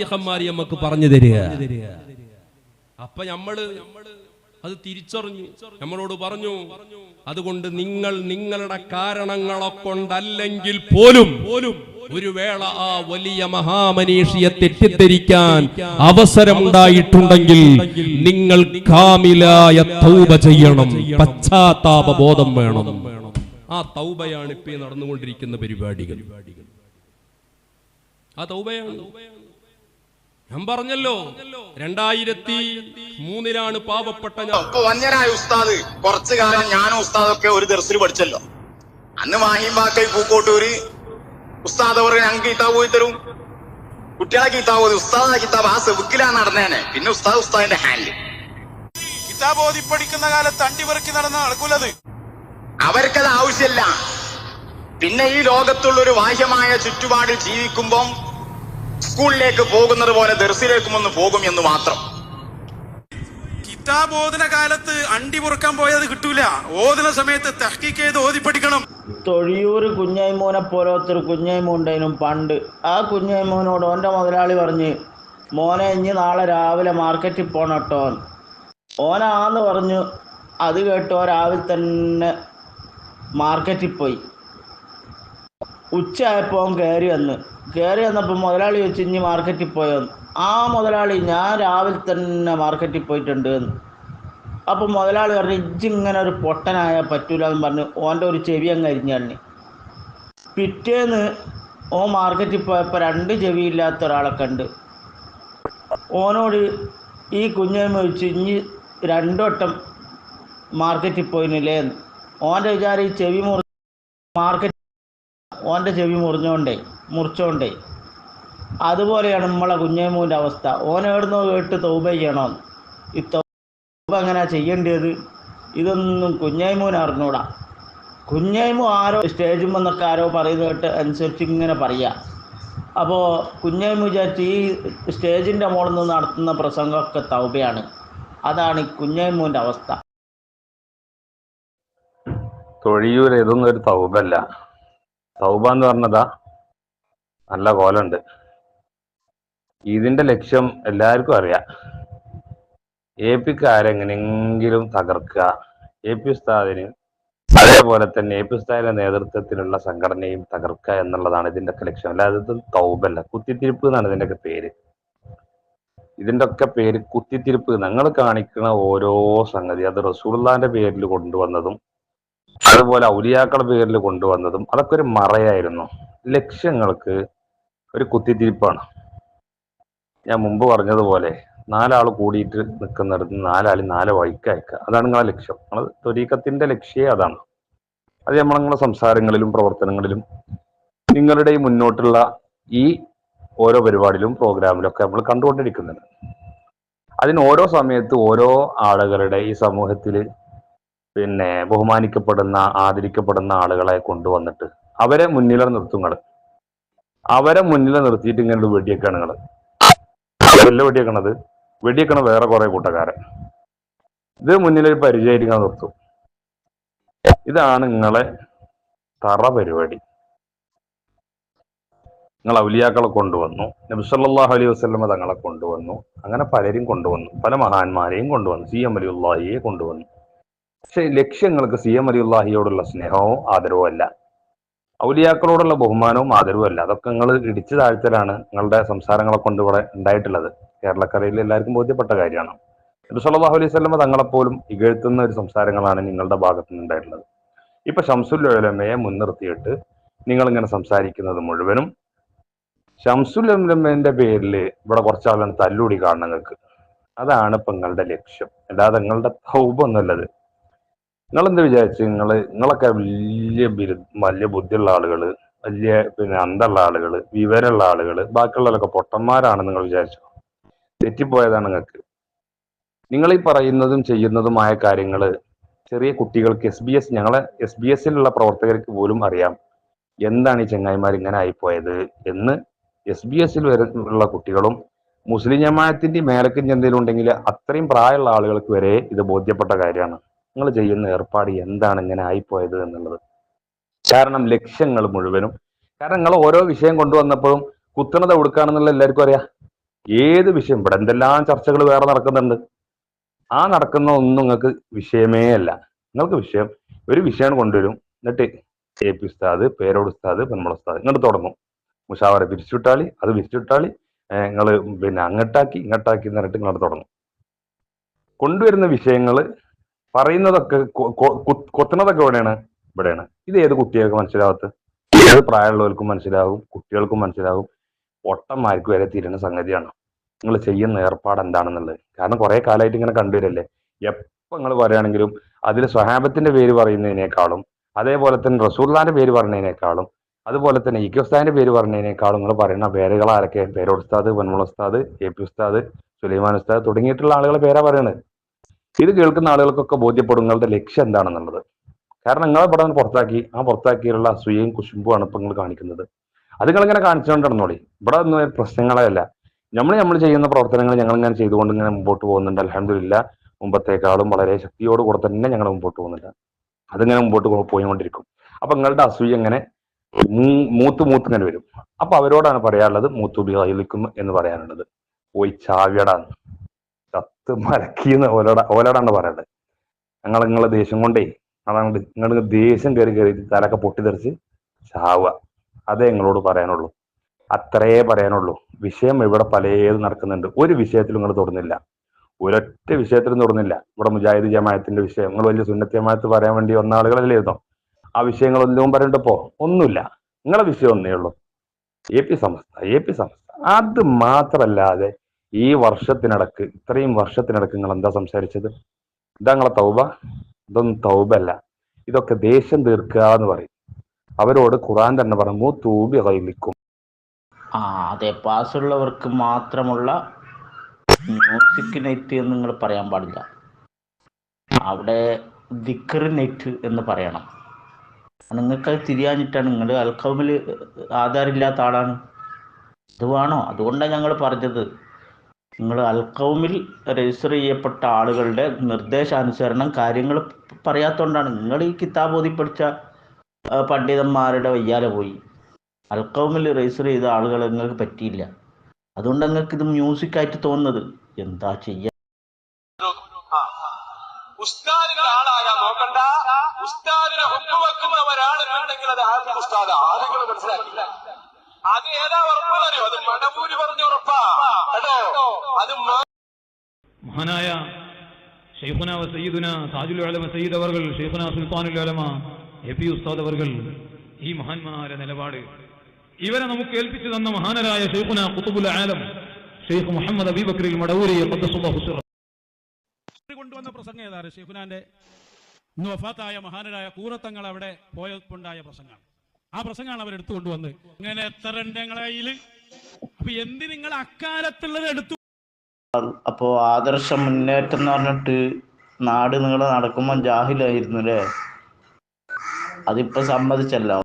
നമുക്ക് പറഞ്ഞു തരിക. അപ്പൊ നമ്മൾ അത് തിരിച്ചറിഞ്ഞു നമ്മളോട് പറഞ്ഞു അതുകൊണ്ട് നിങ്ങൾ നിങ്ങളുടെ കാരണങ്ങളെ കൊണ്ടല്ലെങ്കിൽ പോലും പോലും ഒരു വേള ആ വലിയ മഹാമനീഷിയെ തെറ്റിദ്ധരിക്കാൻ അവസരമുണ്ടായിട്ടുണ്ടെങ്കിൽ നിങ്ങൾ കാമിലായ തൗബ ചെയ്യണം പശ്ചാത്താപ ബോധം വേണം. ആ തൗബയാണ് ഇപ്പൊ നടന്നുകൊണ്ടിരിക്കുന്ന പരിപാടികൾ. ആ തൗബയാണ്. ഞാൻ പറഞ്ഞല്ലോ രണ്ടായിരത്തി മൂന്നിലാണ് പാവപ്പെട്ട ഞാൻ. വന്യനായ ഉസ്താദ്. കുറച്ചു കാലം ഞാനും ഉസ്താദൊക്കെ ഒരു ദർസിൽ പഠിച്ചല്ലോ. അന്ന് മാഹിമ്പാക്കൈ പൂക്കോട്ടൂര് ഉസ്താദ് അവർ ഞങ്ങൾക്ക് കിതാബ് പോയി തരും. കുട്ടികളെ കിതാബ് പോയി ഉസ്താദ് കിതാബ്. ആ സെബുക്കിലാ നടന്നേനെ. പിന്നെ ഉസ്താദ് ഉസ്താദിന്റെ ഹാൻഡിൽ കിതാബ് ഓതി പഠിക്കുന്ന കാലത്ത് അണ്ടി പെറുക്കി നടന്ന നടക്കൂലത് അവർക്കത് ആവശ്യമില്ല. പിന്നെ ഈ ലോകത്തുള്ള ഒരു ബാഹ്യമായ ചുറ്റുപാടിൽ ജീവിക്കുമ്പം സ്കൂളിലേക്ക് പോകുന്നത് പോലെ ദർസിലേക്കും ഒന്ന് പോകും എന്ന് മാത്രം. കിതാബോധന കാലത്ത് അണ്ടി പൊറുക്കാൻ പോയത് കിട്ടൂല. ഓതുന്ന സമയത്ത് തഹ്ക്കീക്ക് ചെയ്ത് ഓതി പഠിക്കണം. തൊഴിയൂർ കുഞ്ഞൈമോനെ പോലത്തൊരു കുഞ്ഞൈമൂണ്ടേനും പണ്ട്. ആ കുഞ്ഞൈമോനോട് ഓന്റെ മുതലാളി പറഞ്ഞ് മോനെ ഇനി നാളെ രാവിലെ മാർക്കറ്റിൽ പോണട്ടോ. കേട്ടോ ഓനാന്ന് പറഞ്ഞു അത് കേട്ടോ രാവിലെ തന്നെ മാർക്കറ്റിൽ പോയി. ഉച്ചയായപ്പോൾ കയറി വന്ന്. കയറി വന്നപ്പോൾ മുതലാളി വെച്ച് ഇനി മാർക്കറ്റിൽ പോയോന്ന് ആ മുതലാളി ഞാൻ രാവിലെ തന്നെ മാർക്കറ്റിൽ പോയിട്ടുണ്ട് എന്ന്. അപ്പോൾ മുതലാളി പറഞ്ഞു ഇജ്ജിങ്ങനെ ഒരു പൊട്ടനായ പറ്റൂല എന്ന് പറഞ്ഞ്. ഓന്റെ ഒരു ചെവി അങ്ങ് അരിഞ്ഞാണ് പിറ്റേന്ന് ഓ മാർക്കറ്റിൽ പോയപ്പോൾ രണ്ട് ചെവി ഇല്ലാത്ത ഒരാളെ കണ്ട്. ഓനോട് ഈ കുഞ്ഞെ വെച്ച് ഇനി രണ്ടോട്ടം മാർക്കറ്റിൽ പോയിനില്ലേ എന്ന്? ഓന്റെ വിചാരം ഈ ചെവി മുറി മാർക്കറ്റ് ഓന്റെ ചെവി മുറിഞ്ഞോണ്ടേ. മുറിച്ചോണ്ടേ. അതുപോലെയാണ് നമ്മളെ കുഞ്ഞേമൂന്റെ അവസ്ഥ. ഓൻ കേട്ട് തൗബ ചെയ്യണമെന്ന് ഈ തൗബ അങ്ങനെ ചെയ്യേണ്ടത്? ഇതൊന്നും കുഞ്ഞേമൂൻ അറിഞ്ഞൂടാ. കുഞ്ഞൈമു ആരോ സ്റ്റേജിൽ വന്നൊക്കെ ആരോ പറയുന്ന കേട്ട് അനുസരിച്ച് ഇങ്ങനെ പറയുക അപ്പോൾ കുഞ്ഞൈമു വിചാരിച്ച് ഈ സ്റ്റേജിന്റെ മുകളിൽ നിന്ന് നടത്തുന്ന പ്രസംഗമൊക്കെ തൗബയാണ്. അതാണ് ഈ കുഞ്ഞേമൂന്റെ അവസ്ഥ. തൊഴിയൂർ ഇതൊന്നും ഒരു തൗബല്ല തൗബ എന്ന് പറഞ്ഞതാ നല്ല കോലുണ്ട് ഇതിന്റെ ലക്ഷ്യം എല്ലാവർക്കും അറിയാം. എ പിക്കാരെങ്ങനെങ്കിലും തകർക്കുക. എ പി ഉസ്താദിന് അതേപോലെ തന്നെ എ പി ഉസ്താദിന്റെ നേതൃത്വത്തിലുള്ള സംഘടനയും തകർക്കുക എന്നുള്ളതാണ് ഇതിന്റെ ഒക്കെ ലക്ഷ്യം. അല്ലാതെ ഇത് തൗബല്ല കുത്തിത്തിരിപ്പ് എന്നാണ് ഇതിന്റെ ഒക്കെ പേര്. ഇതിന്റെ ഒക്കെ പേര് കുത്തിത്തിരിപ്പ്. ഞങ്ങൾ കാണിക്കുന്ന ഓരോ സംഗതി അത് റസൂള്ളാന്റെ പേരിൽ കൊണ്ടുവന്നതും അതുപോലെ ഔലിയാക്കളുടെ പേരിൽ കൊണ്ടുവന്നതും അതൊക്കെ ഒരു മറയായിരുന്നു. ലക്ഷ്യങ്ങൾക്ക് ഒരു കുത്തിത്തിരിപ്പാണ്. ഞാൻ മുമ്പ് പറഞ്ഞതുപോലെ നാലാൾ കൂടിയിട്ട് നിൽക്കുന്നിടത്ത് നാലാൾ നാല് വഴിക്ക് അയക്കുക. അതാണ് നിങ്ങളെ ലക്ഷ്യം. നിങ്ങൾ ത്വരീക്കത്തിന്റെ ലക്ഷ്യം അതാണ്. അത് നമ്മൾ നിങ്ങളുടെ സംസാരങ്ങളിലും പ്രവർത്തനങ്ങളിലും നിങ്ങളുടെ ഈ മുന്നോട്ടുള്ള ഈ ഓരോ പരിപാടിയിലും പ്രോഗ്രാമിലും ഒക്കെ നമ്മൾ കണ്ടുകൊണ്ടിരിക്കുന്നുണ്ട്. അതിന് ഓരോ സമയത്ത് ഓരോ ആളുകളുടെ ഈ സമൂഹത്തിൽ പിന്നെ ബഹുമാനിക്കപ്പെടുന്ന ആദരിക്കപ്പെടുന്ന ആളുകളെ കൊണ്ടുവന്നിട്ട് അവരെ മുന്നിലെ നിർത്തുങ്ങൾ അവരെ മുന്നിൽ നിർത്തിയിട്ട് ഇങ്ങനെ വെടിയൊക്കെയാണ് നിങ്ങൾ അതല്ല വെടിയേക്കണത് വെടിയേക്കണ വേറെ കുറെ കൂട്ടക്കാരൻ ഇത് മുന്നിലൊരു പരിചയമായിട്ട് ഇങ്ങനെ നിർത്തും. ഇതാണ് നിങ്ങളെ തറ പരിപാടി. നിങ്ങൾ ഔലിയാക്കളെ കൊണ്ടുവന്നു. നബ്സല്ലാഹു അലൈഹി വസ്ലമ തങ്ങളെ കൊണ്ടുവന്നു. അങ്ങനെ പലരും കൊണ്ടുവന്നു. പല മഹാന്മാരെയും കൊണ്ടുവന്നു. സി എം അലിയുല്ലാഹിയെ കൊണ്ടുവന്നു. പക്ഷെ ലക്ഷ്യങ്ങൾക്ക് സി എം അലിയുല്ലാഹിയോടുള്ള സ്നേഹവും ആദരവും അല്ല. ഔലിയാക്കളോടുള്ള ബഹുമാനവും ആദരവും അല്ല. അതൊക്കെ നിങ്ങൾ ഇടിച്ചു താഴ്ത്തലാണ് നിങ്ങളുടെ സംസാരങ്ങളെ കൊണ്ട് ഇവിടെ ഉണ്ടായിട്ടുള്ളത്. കേരളക്കരയിൽ എല്ലാവർക്കും ബോധ്യപ്പെട്ട കാര്യമാണ്. നബി സല്ലല്ലാഹു അലൈഹി സ്വലമ തങ്ങളെപ്പോലും ഇകഴ്ത്തുന്ന ഒരു സംസാരങ്ങളാണ് നിങ്ങളുടെ ഭാഗത്തു നിന്നുണ്ടായിട്ടുള്ളത് ഇപ്പൊ ഷംസുൽ ഉലമയെ മുൻനിർത്തിയിട്ട് നിങ്ങൾ ഇങ്ങനെ സംസാരിക്കുന്നത് മുഴുവനും ഷംസുൽ ഉലമന്റെ പേരിൽ ഇവിടെ കുറച്ചാളാണ് തല്ലുടി കാണണം നിങ്ങൾക്ക്. അതാണ് ഇപ്പൊ നിങ്ങളുടെ ലക്ഷ്യം. അല്ലാതെ നിങ്ങളുടെ തൗബ ഒന്നുമല്ലത് നിങ്ങൾ എന്ത് വിചാരിച്ചു? നിങ്ങൾ നിങ്ങളൊക്കെ വലിയ ബിരു വലിയ ബുദ്ധിയുള്ള ആളുകൾ വലിയ പിന്നെ അന്തള്ള ആളുകൾ വിവരമുള്ള ആളുകൾ ബാക്കിയുള്ളവരൊക്കെ പൊട്ടന്മാരാണ് നിങ്ങൾ വിചാരിച്ചു? തെറ്റിപ്പോയതാണ് നിങ്ങൾക്ക്. നിങ്ങൾ ഈ പറയുന്നതും ചെയ്യുന്നതുമായ കാര്യങ്ങൾ ചെറിയ കുട്ടികൾക്ക് എസ് ബി എസ് ഞങ്ങളെ എസ് ബി എസിലുള്ള പ്രവർത്തകർക്ക് പോലും അറിയാം. എന്താണ് ഈ ചെങ്ങായിമാർ ഇങ്ങനെ ആയിപ്പോയത് എന്ന് എസ് ബി എസിൽ വരുന്നുള്ള കുട്ടികളും മുസ്ലിം ജമാഅത്തിന്റെ മേലക്കും ചെന്തയിലുണ്ടെങ്കിൽ അത്രയും പ്രായമുള്ള ആളുകൾക്ക് വരെ ഇത് ബോധ്യപ്പെട്ട കാര്യമാണ്. നിങ്ങൾ ചെയ്യുന്ന ഏർപ്പാട് എന്താണ് ഇങ്ങനെ ആയിപ്പോയത് എന്നുള്ളത്. കാരണം ലക്ഷ്യങ്ങൾ മുഴുവനും. കാരണം നിങ്ങൾ ഓരോ വിഷയം കൊണ്ടുവന്നപ്പോഴും കുത്തുണത് കൊടുക്കുകയാണെന്നുള്ള എല്ലാവർക്കും അറിയാം. ഏത് വിഷയം ഇവിടെ എന്തെല്ലാം ചർച്ചകൾ വേറെ നടക്കുന്നുണ്ട്. ആ നടക്കുന്ന ഒന്നും നിങ്ങൾക്ക് വിഷയമേ അല്ല. നിങ്ങൾക്ക് വിഷയം ഒരു വിഷയം കൊണ്ടുവരും. എന്നിട്ട് എ പി ഉസ്താദ് പേരോട് ഉസ്താദ് പെൺമുള ഉസ്താദ് ഇങ്ങോട്ട് തുടങ്ങും. മുഷാവറ പിരിച്ചുവിട്ടാളി അത് പിരിച്ചുവിട്ടാളി നിങ്ങൾ പിന്നെ അങ്ങോട്ടാക്കി ഇങ്ങോട്ടാക്കി എന്ന് പറഞ്ഞിട്ട് ഇങ്ങോട്ട് തുടങ്ങും. കൊണ്ടുവരുന്ന വിഷയങ്ങൾ പറയുന്നതൊക്കെ കൊത്തണതൊക്കെ എവിടെയാണ്? ഇവിടെയാണ്. ഇത് ഏത് കുട്ടികൾക്ക് മനസ്സിലാവാത്ത? ഏത് പ്രായമുള്ളവർക്കും മനസ്സിലാകും കുട്ടികൾക്കും മനസ്സിലാകും ഒട്ടന്മാർക്ക് വരെ തീരുന്ന സംഗതിയാണ്. നിങ്ങൾ ചെയ്യുന്ന ഏർപ്പാട് എന്താണെന്നുള്ളത്. കാരണം കുറെ കാലമായിട്ട് ഇങ്ങനെ കണ്ടുവരല്ലേ? എപ്പോൾ നിങ്ങൾ പറയുകയാണെങ്കിലും അതിൽ സ്വഹാബത്തിന്റെ പേര് പറയുന്നതിനേക്കാളും അതേപോലെ തന്നെ റസൂർലാന്റെ പേര് പറയുന്നതിനേക്കാളും അതുപോലെ തന്നെ ഇ കെ ഉസ്താദിന്റെ പേര് പറഞ്ഞതിനേക്കാളും നിങ്ങൾ പറയുന്ന പേരുകൾ ആരൊക്കെ പേരോട് ഉസ്താദ് വൻമുള ഉസ്താദ് എ പി ഉസ്താദ് സുലൈമാൻ ഉസ്താദ് തുടങ്ങിയിട്ടുള്ള ആളുകളെ പേരാ പറയുന്നത്. ഇത് കേൾക്കുന്ന ആളുകൾക്കൊക്കെ ബോധ്യപ്പെടും നിങ്ങളുടെ ലക്ഷ്യം എന്താണെന്നുള്ളത്? കാരണം നിങ്ങളെ ഇവിടെ പുറത്താക്കി ആ പുറത്താക്കിയുള്ള അസൂയയും കുശുമ്പുമാണ് ഇപ്പൊ നിങ്ങൾ കാണിക്കുന്നത്. അത് നിങ്ങളിങ്ങനെ കാണിച്ചുകൊണ്ട് നടന്നോളി ഇവിടെ ഒന്നും പ്രശ്നങ്ങളെ അല്ല നമ്മൾ നമ്മൾ ചെയ്യുന്ന പ്രവർത്തനങ്ങൾ ഞങ്ങൾ ഇങ്ങനെ ചെയ്തുകൊണ്ട് ഇങ്ങനെ മുമ്പോട്ട് പോകുന്നുണ്ട്. അലഹമില്ല മുമ്പത്തേക്കാളും വളരെ ശക്തിയോടുകൂടെ തന്നെ ഞങ്ങൾ മുമ്പോട്ട് പോകുന്നുണ്ട്. അതിങ്ങനെ മുമ്പോട്ട് പോയിക്കൊണ്ടിരിക്കും. അപ്പൊ നിങ്ങളുടെ അസൂയ ഇങ്ങനെ മൂത്ത് മൂത്ത് ഇങ്ങനെ വരും. അപ്പൊ അവരോടാണ് പറയാനുള്ളത് മൂത്തുബി കയ്യിലിക്കും എന്ന് പറയാനുള്ളത്. പോയി ചാവിയടാന്ന് മരക്കിന്ന് ഓലോട ഓലോടാണ് പറയേണ്ടത് ഞങ്ങൾ നിങ്ങളെ ദേഷ്യം കൊണ്ടേ അതാണ് നിങ്ങൾ ദേഷ്യം കയറി കയറി തലക്കെ പൊട്ടിത്തെറിച്ച് ചാവുക. അതേ നിങ്ങളോട് പറയാനുള്ളൂ. അത്രയേ പറയാനുള്ളൂ. വിഷയം ഇവിടെ പലതും നടക്കുന്നുണ്ട്. ഒരു വിഷയത്തിലും നിങ്ങൾ തൊടുന്നില്ല. ഒരൊറ്റ വിഷയത്തിലും തൊടുന്നില്ല. ഇവിടെ മുജാഹിദ് ജമായത്തിന്റെ വിഷയം. നിങ്ങൾ വലിയ സുന്നത്തി ജമായത്ത് പറയാൻ വേണ്ടി വന്ന ആളുകളല്ലേ ഇരുന്നോ? ആ വിഷയങ്ങളൊന്നും പറയണ്ടപ്പോ ഒന്നുമില്ല. നിങ്ങളെ വിഷയം ഒന്നേ ഉള്ളൂ. എ പി സംസ്ഥ എ പി സംസ്ഥ അത് മാത്രല്ലാതെ ഈ വർഷത്തിനടക്ക് ഇത്രയും വർഷത്തിനടക്ക് നിങ്ങൾ എന്താ സംസാരിച്ചത്? ഇതാ നിങ്ങളെ തൗബ? ഇതൊന്നും തൗബല്ല ഇതൊക്കെ ദേഷ്യം തീർക്കുക എന്ന് പറയും. അവരോട് ഖുറാൻ തന്നെ പറഞ്ഞു തൂബി കൈലിക്കും ആ അതെ പാസ്സുള്ളവർക്ക് മാത്രമുള്ള മ്യൂസിക് നെറ്റ് എന്ന് നിങ്ങൾ പറയാൻ പാടില്ല. അവിടെ ദിക്കർ നെറ്റ് എന്ന് പറയണം. നിങ്ങൾക്ക് അത് തിരിയാഞ്ഞിട്ടാണ് നിങ്ങൾ അൽക്കൗമിൽ ആധാരമില്ലാത്ത ആളാണ്. അതുവാണോ വേണോ? അതുകൊണ്ടാണ് ഞങ്ങൾ പറഞ്ഞത്. നിങ്ങൾ അൽക്കൗമിൽ രജിസ്റ്റർ ചെയ്യപ്പെട്ട ആളുകളുടെ നിർദ്ദേശാനുസരണം കാര്യങ്ങൾ പറയാത്തതുകൊണ്ടാണ് നിങ്ങൾ ഈ കിതാബ് ഓതി പഠിച്ച പണ്ഡിതന്മാരുടെ വയ്യാലെ പോയി. അൽക്കൗമിൽ രജിസ്റ്റർ ചെയ്ത ആളുകൾ നിങ്ങൾക്ക് പറ്റിയില്ല. അതുകൊണ്ട് നിങ്ങൾക്ക് ഇത് മ്യൂസിക് ആയിട്ട് തോന്നുന്നത് എന്താ ചെയ്യാ? ഉസ്താദിന്റെ ആളാകാൻ നോക്കണ്ട. ഉസ്താദിനെ ഒപ്പുവെക്കുന്നവരാണെന്നുണ്ടെങ്കിൽ അത് ആദ്യ ഉസ്താദ്. ആളുകൾ മനസ്സിലാക്കില്ല അത് ഏതാ ഉറപ്പെന്നറിയോ അത് മടവൂര് പറഞ്ഞ ഉറപ്പാ. കേട്ടോ? അത് മഹാനായ ഷെയ്ഖുന വ സയ്യിദുന താജുൽ അലമ സയ്യിദ് അവർ ഷെയ്ഖുന സുൽത്താനുൽ അലമ എ പി ഉസ്താദ് അവർ ഈ മഹാന്മാരെ നിലപാട്. ഇവരെ നമുക്ക് ഏൽപ്പിച്ചു തന്ന മഹാനരായ ഷെയ്ഖുന കുത്തുബുൽ ആലം ഷെയ്ഖ് മുഹമ്മദ് അബീബക്രിൽ മടവൂരി കൊണ്ടുവന്ന പ്രസംഗം ഏതാണ്? ഷെയ്ഖുനാന്റെ ഇന്ന് വഫാത്തായ മഹാനരായ കൂറത്തങ്ങൾ അവിടെ പോയപ്പോണ്ടായ പ്രസംഗം ആ പ്രസംഗമാണ് അവർ എടുത്തു കൊണ്ടുവന്നത് ഇങ്ങനെ എത്ര ഉണ്ട് അപ്പൊ എന്ത് നിങ്ങൾ അക്കാലത്തുള്ളത് എടുത്തു? അപ്പോൾ ആദർശ മുന്നേറ്റം എന്ന് പറഞ്ഞിട്ട് നാട് നിങ്ങൾ നടക്കുമ്പോൾ ജാഹിലായിരുന്നു അല്ലേ? അതിപ്പോ സമ്മതിച്ചല്ലോ.